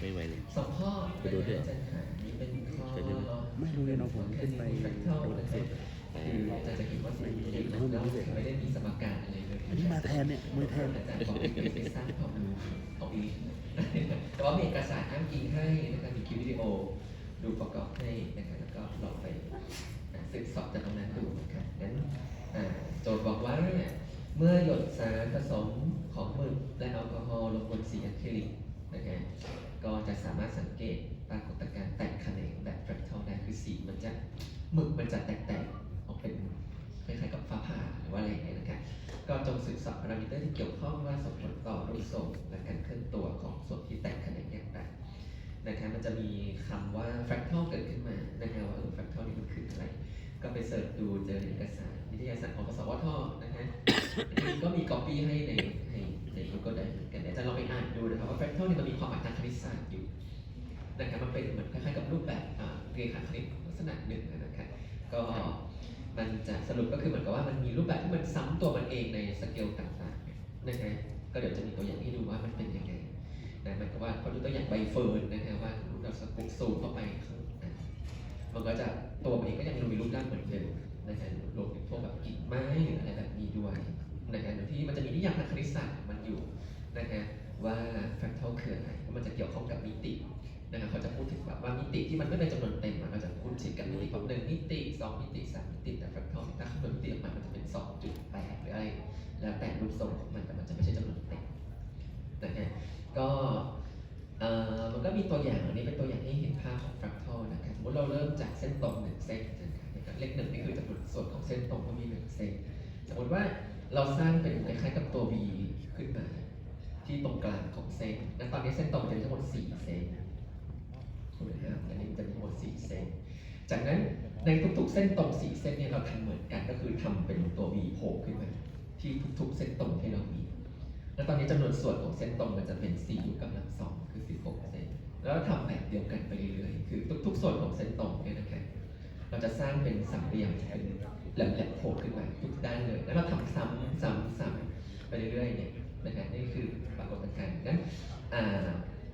ไม่ไหวเลยสองข้อไปดูด้วยเหรออาจารย์ค่ะนี่เป็นข้อไปดูด้วยไม่รู้เลยเนาะผมขึ้นไปแฟกเท่าดูนะคเสรัร็บจคืออาจารย์จะเห็นว่าสี่เหลี่ยมแล้วไม่ได้มีสมการอะไรเลยอันนี้มาแทนเนี่ยมือแทนอาจารย์บอกว่าเป็นไปสร้างความรู้ของอีกแต่ว่ามีเอกสารอ้างอิงให้นะครับมีคลิปวิดีโอดูประกอบให้นะครับแล้วก็ลองไปสืบเสอบจากตรงนั้นดูนะครับงั้นอ่าโจทย์บอกว่าเมื่อหยดสารผสมของหมึกและแอลกอฮอล์ลงบนสีอะคริลิก นะครับก็จะสามารถสังเกตปรากฏการณ์แตกแขนงแบบแฟรคทัลได้คือสีมันจะหมึกมันจะแตกๆออกเป็นคล้ายๆกับฟ้าผ่าหรือว่าอะไรอย่างเงี้ยนะครับก็จงศึกษาพารามิเตอร์ที่เกี่ยวข้องว่าส่งผลต่อรูปทรงและการเคลื่อนตัวของส่วนที่แตกแขนงอย่างไรนะครับมันจะมีคำว่า fractal เกิดขึ้นมานะครับว่าเออ fractal นี่มันคืออะไร ก็ไปเสิร์ชดูเจอในเอกสารวิทยาศาสตร์ของกสวทนะฮะก็มี copy ให้ในใน ใน Google Drive เหมือนกันเดี๋ยวจะลองไปอ่านดูนะครับว่า fractal เนี่ยมันมีความหมายทางคณิตศาสตร์อยู่นะครับมันเป็นเหมือนคล้ายๆกับรูปแบบเรียนคณิตลักษณะหนึ่งนะครับก็มันจะสรุปก็คือเหมือนกับว่ามันมีรูปแบบที่มันซ้ำตัวมันเองในสเกลต่างๆนะครับก็เดี๋ยวจะมีตัวอย่างให้ดูว่ามันเป็นยังไงนะหมายความว่าเขาดูตัวอย่างใบเฟิร์นนะครับว่าเราสกุลซูมเข้าไปมันก็จะตัวมันเองก็ยังมีรูปร่างเหมือนเดิมนะครับรวมถึงพวกแบบกิ่งไม้หรืออะไรแบบนี้ด้วยนะครับที่มันจะมีนิยามทางคณิตศาสตร์ องมันอยู่นะฮะว่า fractal คืออะไรว่ามันจะเกี่ยวข้องกับมิตินะครับเขาจะพูดถึงแบบว่ามิติที่มันไม่เป็นจำนวนเต็มอะเราจะพูดถึงกับมิติแบบหนึ่งมิติสองมิติสามมิติแต่ fractal ถ้าคำนวณมิติออกมามันจะเป็นสองจุดแปดหรืออะไรแล้วแต่รูปทรงของมันแต่มันจะไม่ใช่จำนวนเต็มนะฮะก็เอ่อมันก็มีตัวอย่างอันนี้เป็นตัวอย่างให้เห็นภาพของ fractal นะครับสมมติเราเริ่มจากเส้นตรงหนึ่งเส้นนะครับเลขหนึ่งนี่คือจำนวนส่วนของเส้นตรงก็มีหนึ่งเส้นสมมติว่า เราสร้างเป็นคล้ายๆกับตัว V ขึ้นมา ที่ตรงกลางของเส้นและตอนนี้เส้นตรงจะมีทั้งหมด 4 เส้นถูกไหมครับอันนี้มันจะมีทั้งหมด 4 เส้น จากนั้นในทุกๆ เส้นตรง 4 เส้นเนี่ยเราทำเหมือนกันก็คือทำเป็นตัว V โผล่ขึ้นมา ที่ทุกๆ เส้นตรงที่เรามี แล้วตอนนี้จำนวนส่วนของเส้นตรงมันจะเป็น4อยู่กำลังสองคือ 16 เส้น แล้วทำแบบเดียวกันไปเรื่อยๆ คือทุกๆ ส่วนของเส้นตรงเนี่ยนะครับเราจะสร้างเป็นสามเหลี่ยมเป็น แหลมๆโผล่ขึ้นมาทุกด้านเลย แล้วเราทำซ้ำซ้ำซ้ำไปเรื่อยๆเนี่ยนะครับนี่คือปรากฏการณ์นั้น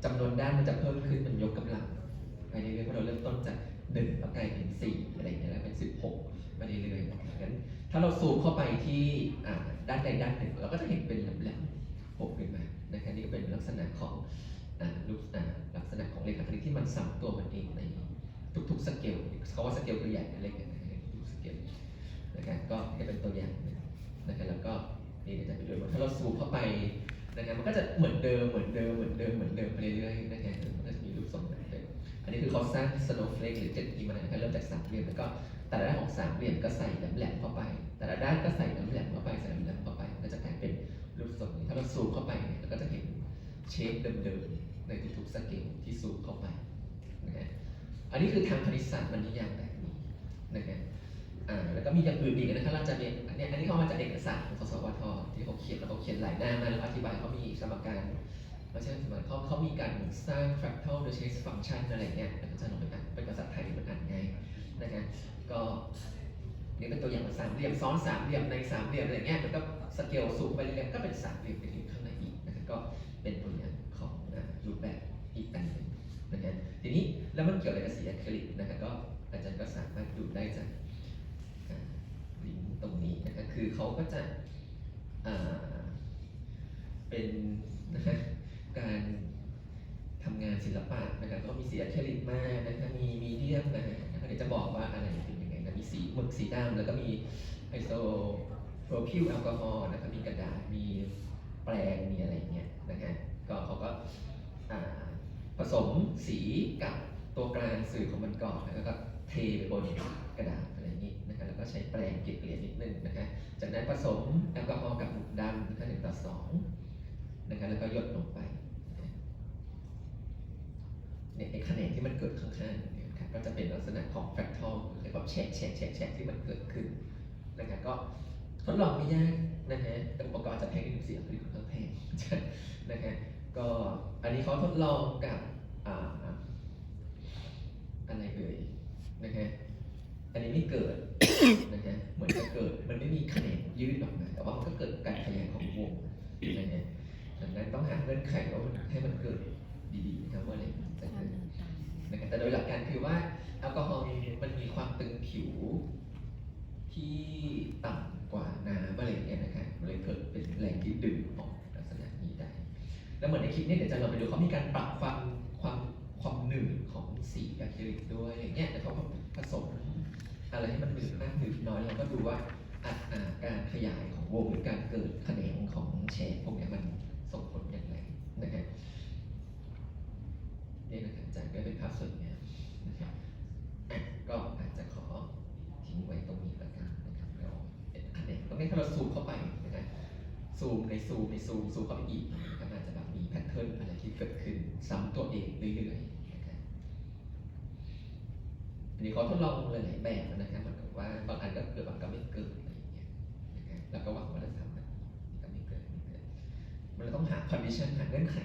จำนวนด้านมันจะเพิ่มขึ้นมันยกกำลังไปเรื่อยๆเพราะเราเริ่มต้นจากหนึ่งแล้วกลายเป็นสี่อะไรอย่างเงี้ยแล้วเป็นสิบหกไปเรื่อยๆนะครับงั้นถ้าเราซูมเข้าไปที่ด้านใดด้านหนึ่งเราก็จะเห็นเป็นแหลมๆโผล่ขึ้นมานะครับนี่ก็เป็นลักษณะของอ่ารูปอ่าลักษณะของเลขาคณิตที่มันซ้ำตัวมันเองในทุกๆสเกลเขาว่าสเกลคือใหญ่กับเล็กนะครับทุกสเกล นะครับก็จะเป็นตัวอย่างนะครับแล้วก็นี่จะไปดูว่าถ้าเราซูมเข้าไปนะครับมันก็จะเหมือนเดิมเหมือนเดิมเหมือนเดิมเหมือนเดิมไปเรื่อยๆนะครับมันก็จะมีรูปทรงเหมือนเดิมอันนี้คือเขาสร้าง snowflake หรือเจ็ดอีมานะครับเริ่มจากสามเหลี่ยมแล้วก็แต่ละด้านของสามเหลี่ยมก็ใส่แหลมเข้าไป แต่ละด้านก็ใส่แหลมเข้าไปใส่แหลมเข้าไปก็จะกลายเป็นรูปทรงนี้ถ้าเราซูมเข้าไปเนี่ยเราก็จะเห็นเชฟเดิมๆในทุกๆสเกลที่ซูมเข้าไปนะฮะอันนี้คือทางคณิตศาสตร์มันนิยามแบบนี้นะครับ อ่าแล้วก็มีอย่างอื่นอีกนะครับเราจะเรียนอันเนี้ยอันนี้เขามาจากเอกสารของสสวทที่เขาเขียนแล้วเขาเขียนหลายหน้ามากแล้วอธิบายเขามีสมการไม่ใช่สมการเขาเขามีการสร้าง fractal โดยใช้ฟังก์ชันอะไรเงี้ยอาจารย์ลองไปอ่านเป็นภาษาไทยมันอ่านง่ายนะครับก็นี่เป็นตัวอย่างสามเหลี่ยมซ้อนสามเหลี่ยมในสามเหลี่ยมอะไรเงี้ยมันก็สเกลสูงไปเรื่อยๆก็เป็นสามเหลี่ยมไปถึงข้างในอีกนะครับก็เป็นตัวอย่างของรูปแบบอีกอันหนึ่งนะครับทีนี้แล้วมันเกี่ยวอะไรกับสีอะคริลิกนะครับก็อาจารย์ก็สามารถดูได้จากิงตรงนี้นะครับคือเขาก็จะเป็นนะฮะการทำงานศิลปะนะครับก็มีสีอะคริลิกมากนะครับมีมีเดียมนะฮะเดี๋ยวจะบอกว่าอะไรเป็นยังไงนะมีสีหมึกสีดำแล้วก็มีไอโซโพรพิลแอลกอฮอล์นะครับมีกระดาษมีแปรงมีอะไรเงี้ยนะฮะก็เขาก็ผสมสีกับตัวกลางสื่อของมันก่อนแล้วก็เทไปบนกระดาษอะไรอย่างนี้นะ ก็ใช้แปรงเกลี่ยๆนิดนึงนะฮะจากนั้นผสมแอลกอฮอล์กับหมึกดำนะครับหนึ่งต่อสองนะครับแล้วก็หยดลงไปเนี่ยไอ้คะแนนที่มันเกิดข้างๆเนี่ยครับก็จะเป็นลักษณะของ fractal หรือแบบแฉกแฉกแฉกแฉกที่มันเกิดขึ้นนะครับก็ทดลองไม่ยากนะฮะแต่อุปกรณ์จะแพงนิดนึงเสียงหรือค่อนข้างแพงนะฮะก็อันนี้เขาทดลองกับอ่าอะไรเอ่ยนะฮะ อันนี้ไม่เกิดนะฮะเหมือนจะเกิด มันไม่มีแนนยืดออกมาแต่ว่ามันก็เกิดการขยายของวงนะฮะดังนั้นต้องหาเงื่อนไขว่าให้มันเกิดดีๆนะครับว่าอะไรจะเกิดแต่โดยหลักการคือว่าแอลกอฮอล์มันมีความตึงผิวที่ต่ำกว่าน้ำอะไรอย่างเงี้ยนะครับเลยเกิดเป็นแรงที่ดึงออกลักษณะนี้ได้ แล้วเหมือนในคลิปนี้เดี๋ยวจะเราไปดูเขามีการปรับความความความหนืดของสีอะคริลิกด้วยอะไรเงี้ยแล้วเขาก็ผสม อะไรให้มันหนืดมากหนืดน้อยเราก็ดูว่าอัตราการขยายของวงหรือการเกิดแขนงของแฉกพวกนี้มันส่งผลอย่างไรนะครับนี่นะครับจารย์ก็เป็นภาพสวยงามนะครับก็อาจจะขอทิ้งไว้ตรงนี้ล้วกันนะครับแล้วแขนงตรงนี้ถ้าเราซูมเข้าไปนะครับซูมในซูมในซูมซูมเข้าไปอีกก็อาจจะแบบมีแพทเทิร์นอะไรที่เกิดขึ้นซ้ำตัวเองเรื่อยๆ อันนี้เขาทดลองหลายๆแบบนะครับเหมือนกับว่าบางอันก็เกิดบางก็ไม่เกิดอะไรอย่างเงี้ยนะครับแล้วก็หวังว่าจะทำแบบนี้ก็ไม่เกิดไม่เกิดมันต้องหา condition หาเงื่อนไข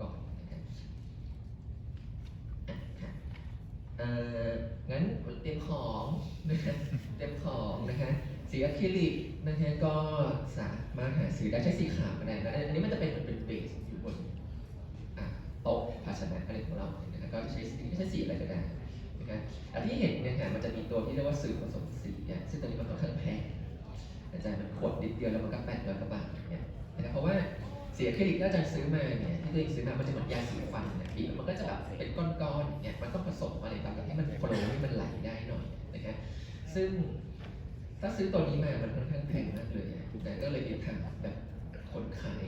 ก่อนนะครับอะครับเอ่องั้นเตรียมของนะครับเตรียมของนะคะสีอะคริลิกนะฮะก็สามารถหาซื้อได้ใช้สีขาวก็ได้นะอันนี้มันจะเป็นเหมือนเป็นเบสอยู่บนอะโต๊ะภาชนะอะไรของเราเนี่ยนะก็ใช้สีไม่ใช่สีอะไรก็ได้ นะครับอันที่เห็นเนี่ยค่ะมันจะมีตัวที่เรียกว่าสื่อผสมสีเนี่ยซึ่งตัวนี้มันค่อนข้างแพงอาจารย์มันขวดนิดเดียวแล้วมันก็แปดร้อยกว่าบาทเนี่ยนะครับเพราะว่าสีอะคริลิกที่อาจารย์ซื้อมาเนี่ยที่ตัวเองซื้อมา มันจะเหมือนยาสีฟันเนี่ยบีบมันก็จะแบบเป็นก้อนๆเนี่ยมันต้องผสมอะไรบางอย่างให้มันโฟลว์ให้มันไหลได้หน่อยนะครับซึ่งถ้าซื้อตัวนี้มา มันค่อนข้างแพงมากเลยอะแต่ก็เลยไปถามแบบคนขาย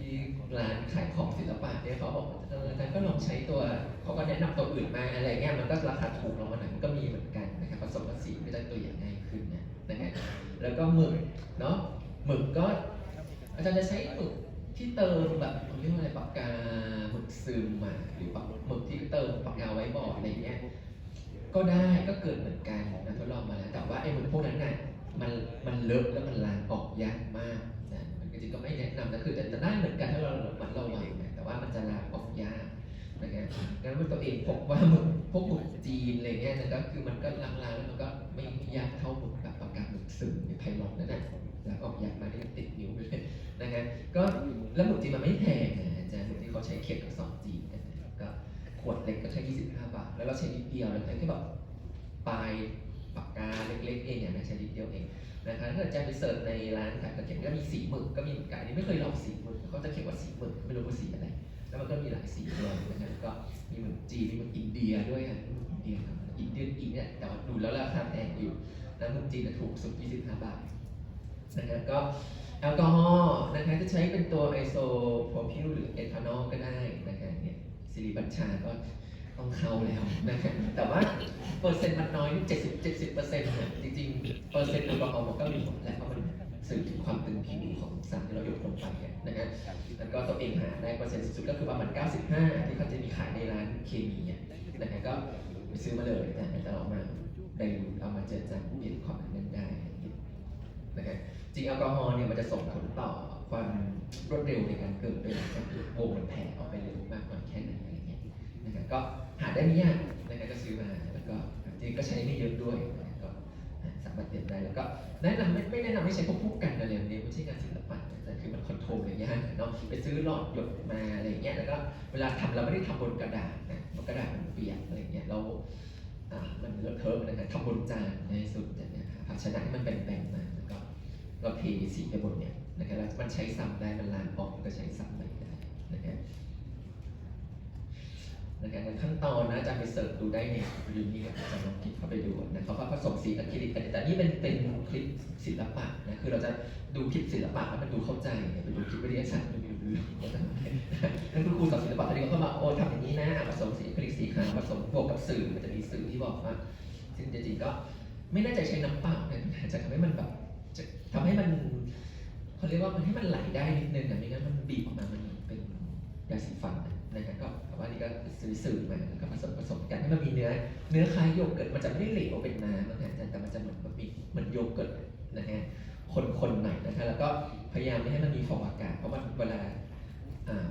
ที่ร้านขายของศิลปะเนี่ยเขาบอกเอออาจารย์ก็ลองใช้ตัวเขาก็แนะนำตัวอื่นมาอะไรเงี้ยมันก็ราคาถูกลงมาหน่อยมันก็มีเหมือนกันนะครับผสมกับสีก็จะตัวอย่างง่ายขึ้นนะนะฮะแล้วก็หมึกเนาะหมึกก็ อาจารย์จะใช้หมึกที่เติมแบบเรียกว่าอะไรปากกาหมึกซึมมาหรือปากหมึกที่เติมปากกาไว้บอร์ดอะไรเงี้ยก็ได้ก็เกิดเหมือนกันนะทดลองมาแล้วแต่ว่าไอ้หมึกพวกนั้นน่ะมันมันเลอะแล้วมันล้างออกยากมากนะ ริงๆก็ไม่แนะนำนะคือแต่จะได้เหมือนกันถ้าเราระมัดระวังนะแต่ว่ามันจะลาออกยากนะครับงั้นมันตัวเองพบว่าหมึกพวกหมึกจีนอะไรเงี้ยนะก็คือมันก็ลางๆแล้วมันก็ไม่ยากเท่าหมึกแบบปากกาหมึกซึมในไพลอนนั่นแหละล้าออกยากมากที่ติดนิ้วไปเลยนะครับก็แล้วหมึกจีนมันไม่แพงนะอาจารย์หมึกที่เขาใช้เข็มกับซองจีนก็ขวดเล็กก็แค่25 บาท แล้วเราใช้นิดเดียวแล้วแค่แบบปลายป กาเล็กๆเองเนี่ยนะใช้นิดเดียวเองนะคะถ้าเกิดจะไปเสิร์ชในร้านขายกระเขียนก็มีสีหมึกก็มีเหมือนกันอันนี้ไม่เคยลองสีหมึกเขาจะเขียนว่าสีหมึกไม่รู้ว่าสีอะไร แล้วมันก็มีหลายสีด้วยนะครับก็มีหมึกจีนมีหมึกอินเดียด้วยค่ะอินเดียครับอินเดียอีกเนี่ยแต่ว่าดูแล้วราคาแพงอยู่แล้วหมึกจีนน่ะถูกสุด 25 บาทนะครับก็แอลกอฮอล์นะคะจะใช้เป็นตัวไอโซโพรพิลหรือเอทานอลก็ได้นะครับเนี่ยสิริบัญชาก็ ต้องเข้าแล้วนะครับแต่ว่าเปอร์เซ็นต์มันน้อยเจ็ดสิบเจ็ดสิบเปอร์เซ็นต์เนี่ยจริงๆเปอร์เซ็นต์แอลกอฮอล์มันก็มีผลแหละเพราะมันสื่อถึงความตึงผิวของสารที่เราหยดลงไปเนี่ยนะฮะแล้วก็ตัวเองหาได้เปอร์เซ็นต์สุดก็คือประมาณ 95 ที่เขาจะมีขายในร้านเคมีเนี่ยนะฮะก็ไปซื้อมาเลยแต่จะเอามาไดรูทเอามาเจอจางเปลี่ยนความนั้นได้นะฮะจริงแอลกอฮอล์เนี่ยมันจะส่งผลต่อความรวดเร็วในการเกิดเป็นจากวงมันแผ่ออกไปเร็วมากน้อย ก็หาได้ไม่ยากนะครับก็ซื้อมาแล้วก็จริงก็ใช้ไม่เยอะด้วยก็สามารถเปลี่ยนได้แล้วก็แนะนำไม่ไม่แนะนำให้ใช้พวกคู่กันอะไรแบบนี้ไม่ใช่งานศิลปะแต่คือมันคอนโทรลอย่างเงี้ยเนาะไปซื้อหลอดหยดมาอะไรอย่างเงี้ยแล้วก็เวลาทำเราไม่ได้ทำบนกระดาษนะเพราะกระดาษมันเปียกอะไรเงี้ยเรามันเลอะเทอะนะครับทำบนจานในสุดเนี่ยภาชนะที่มันแบนๆมาแล้วก็เราเทสีไปบนเนี่ยนะครับแล้วมันใช้ซ้ำได้มันล้างออกก็ใช้ซ้ำไปได้นะครับ นะครับในขั้นตอนนะอาจารย์ไปเสิร์ชดูได้ในยูนี่กับอาจารย์ลองคลิกเข้าไปดูนะเขาก็ผสมสีอะคริลิกกันแต่นี่เป็นเป็นคลิปศิลปะนะคือเราจะดูคลิปศิลปะแล้วมันดูเข้าใจไปดูคลิปวิทยาศาสตร์ดูดูดูว่าทำไงนั่นคือครูสอนศิลปะตอนนี้เขาก็มาโอ้ทำอย่างนี้นะผสมสีอะคริลิกสีขาวผสมบวกกับสื่อมันจะมีสื่อที่บอกว่าซึ่งจริงๆก็ไม่น่าจะใช้น้ำเปล่านะจะทำให้มันแบบจะทำให้มันเขาเรียกว่ามันให้มันไหลได้นิดนึงอะไม่งั้นมันบีบออกมามันเป็นยาสีฟันนะ นะครับก็แต่ว่านี่ก็ซื้อสื่อมาแล้วก็ผสมผสมกันให้มันมีเนื้อ เนื้อคล้ายโยเกิร์ตมันจะไม่ได้เหลวเป็นน้ำนะฮะแต่มันจะเหมือนมันมีเหมือนโยเกิร์ตนะฮะคนๆหน่อยนะคะแล้วก็พยายามไม่ให้มันมีฟองอากาศเพราะมันเวลา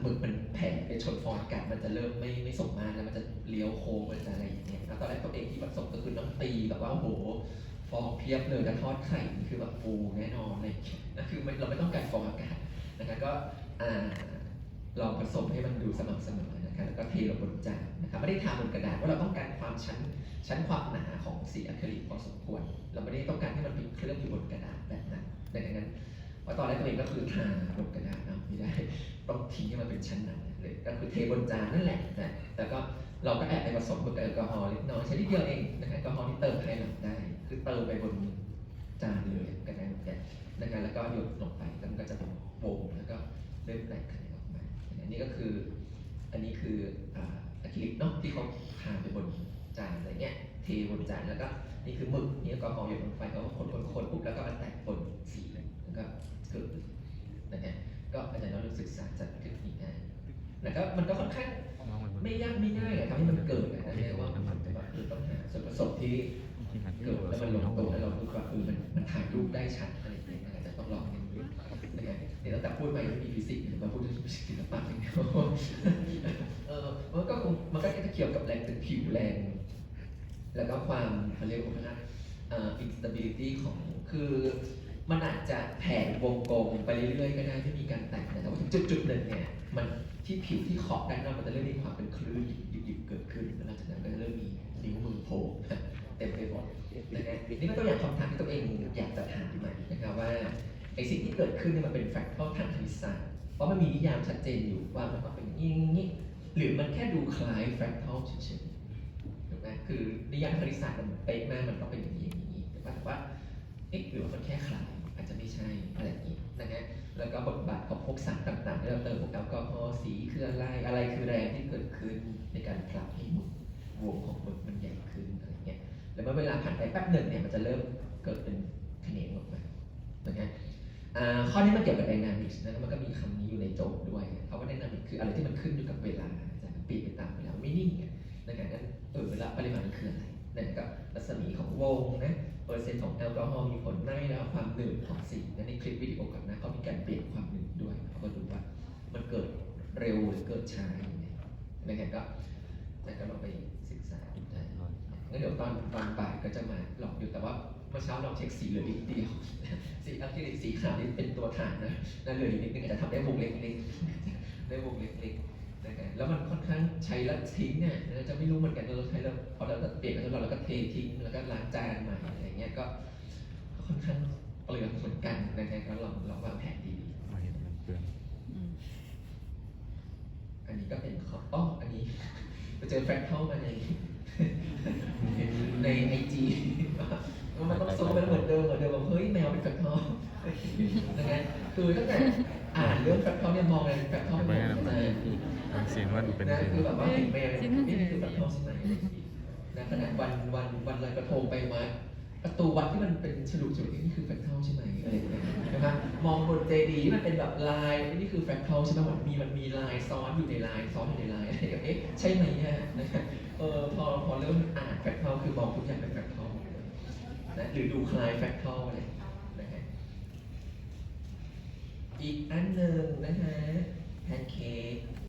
หมึกมันแผ่ไปชนฟองอากาศมันจะเริ่มไม่ไม่สมมาตรแล้วมันจะเลี้ยวโค้งมันจะอะไรอย่างเงี้ยแล้วตอนแรกตัวเองที่ผสมก็คือน้ำตีแบบว่าโหฟองเพียบเลยแล้วทอดไข่คือแบบฟูแน่นอนเลยนั่นคือเราไม่ต้องการฟองอากาศนะครับก็อ่า ลองผสมให้มันดูสม่ำเสมอนะครับแล้วก็เทลงบนจานนะครับไม่ได้ทาบนกระดาษว่าเราต้องการความชั้นชั้นความหนาของสีอะคริลิกพอสมควร เราไม่ได้ต้องการให้มันเป็นเคลือบอยู่บนกระดาษแบบนั้นดังนั้นเพราตอนแรกตัวเองก็คือทาบนกระดาษเอาไม่ได้ต้องทิ้งให้มันเป็นชั้นหนาเลยก็คือเทบนจานนั่นแหละนะแต่ก็เราก็แอบไปผสมกับแอลกอฮอล์เล็กน้อยใช้นิดเดียวเองนะแอลกอฮอล์ที่เติมภายหลังได้ คือเติมไปบนจานเลยก็ได้เหมือนกันนะครับแล้วก็หยดลงไปแล้วมันก็จะเป็นวงแล้วก็เริ่มแตก นนี้ก็คือ อันนี้คืออาอะคริลิกเนาะที่เขาทาไปบนจานอะไรเงี้ยเทบนจานแล้วก็นี่คือหมึกนี่แอลกอฮอหยดลงไปเขาก็คนคนคนปุ๊บแล้วก็มาแตกบนสีแล้วก็เกิดนะฮะก็อาจารย์เราศึกษาจากเทคนิคง่ายแล้วก็มันก็ค่อนข้างไม่ยากไม่ง่ายอะทำให้มันเกิดอะนะเนี่ยว่ามันแบบว่าคือต้องหาส่วนผสมที่เกิดแล้วมันลงตัวแล้วเราดูว่าเออมันมันถ่ายรูปได้ชัดอะไรอย่างเงี้ยอาจจะต้องลอง เรียนรู้นะครับเดี๋ยวตั้งแต่พูดไปไม่มีฟิสิกส์เดี๋ยวมาพูดเรื่องศิลปะอย่างเดียวเออมันก็คงมันก็จะเกี่ยวกับแรงตึงผิวแรง แล้วก็ความเขาเรียกว่านะเอ่อ instability ของคือมันอาจจะแผ่วงกลมไปเรื่อยๆก็ได้ที่มีการแตกนะแต่ว่าถึงจุดจุดๆหนึ่งเนี่ยมันที่ผิวที่ขอบด้านนอกมันจะเริ่มมีความเป็นคลื่นหยิบๆเกิดขึ้นแล้วหลังจากนั้นก็จะเริ่มมีนิ้วมือโผล่เต็มไปหมดนะครับนี่ก็ตัวอย่างคำถามที่ตัวเองอยากจะถามใหม่นะครับว่าไอสิ่งที่เกิดขึ้นเนี่ยมันเป็นแฟกตอร์ทางคณิตศาสตร์เพราะมันมีนิยามชัดเจนอยู่ว่ามันต้องเป็นอย่างนี้หรือมันแค่ดูคล้ายแฟกตอร์เฉยๆถูกไหมคือนิยามคณิตศาสตร์มันเป๊ะมากมันต้องเป็นอย่างนี้อย่างนี้แต่ว่าแต่ว่าเอ๊ะหรือว่ามันแค่คล้ายอาจจะไม่ใช่อะไรอย่างนี้นะฮะแล้วก็บทบาทของพวกสารต่างๆที่เราเติมพวกแอลกอฮอล์สีคืออะไรอะไรคือแรงที่เกิดขึ้นในการผลักให้หมุนวงของหมึกมันใหญ่ขึ้นอะไรเงี้ยแล้วเมื่อเวลาผ่านไปแป๊บหนึ่งเนี่ยมันจะเริ่มเกิดเป็นเขนงออกมานะฮะอ่า ข้อนี้มันเกี่ยวกับไดนามิกส์นะมันก็มีคำนี้อยู่ในโจทย์ด้วยเพราะว่าไดนามิกคืออะไรที่มันขึ้นอยู่กับเวลาจะเปลี่ยนไปตามเวลาไม่นิ่งอะในการนั้นเออแล้วปริมาณมันคืออะไรนั่นก็รัศมีของวงนะเปอร์เซ็นต์ของแอลกอฮอล์มีผลไหมแล้วความหนืดของสีนะในคลิปวิดีโอก่อนนะเขามีการเปลี่ยนความหนืดด้วยเขาก็ดูว่ามันเกิดเร็วหรือเกิดช้ายังไงนะครับก็แล้วก็ลองไปศึกษาดูได้งั้นเดี๋ยวตอนตอนบ่ายก็จะมาลองดูแต่ว่า เมื่อเช้าลองเช็คสีเหลือนิดเดียว สีอะคริลิกสีขาวนี่เป็นตัวฐานนะนั่นเหลืออีกนิดนึงอาจจะทำได้วงเล็กๆได้วงเล็กๆนะครับแล้วมันค่อนข้างใช้แล้วทิ้งเนี่ยเราจะไม่รู้เหมือนกันเราใช้แล้วพอเราเปลี่ยนกันแล้วเราก็เททิ้งแล้วก็ล้างจานใหม่อะไรเงี้ยก็ก็ค่อนข้างเปลืองเหมือนกันนะครับก็ลองลองวางแผนดีๆอันนี้ก็เป็นข้ออ๋ออันนี้ไปเจอแฟรกเท่ามาในในไอ ครับคือตั้งแต่อ่านเรื่องแฟรกเท่าเนี่ยมองอะไรแฟรกเท่าไม่ไม่งั้นเข้ามันใจมันเสียงว่าเป็นนะเสียงคือแบบว่าเห็นแมวเนี่ยนี่คือแบบทองใช่ไหมนะขนาดวันวันวันลอยกระทงไปมาประตูวัดที่มันเป็นฉลุฉลุนี่คือแฟกเทลใช่ไหมอะไรอย่างเงี้ยนะครับมองบนเจดีย์ที่มันเป็นแบบลายนี่คือแฟกเทลใช่ไหมมันมีมันมีลายซ้อนอยู่ในลายซ้อนอยู่ในลายอะไรอย่างเงี้ยเอ๊ะใช่ไหมเนี่ยนะครับเออพอพอเริ่มอ่านแฟกเทลคือมองทุกอย่างเป็นแฟกเทลหมดเลยนะหรือดูคล้ายแฟกเทลอะไรนะฮะ อีกอันหนึ่งนะฮะแพนเค้ก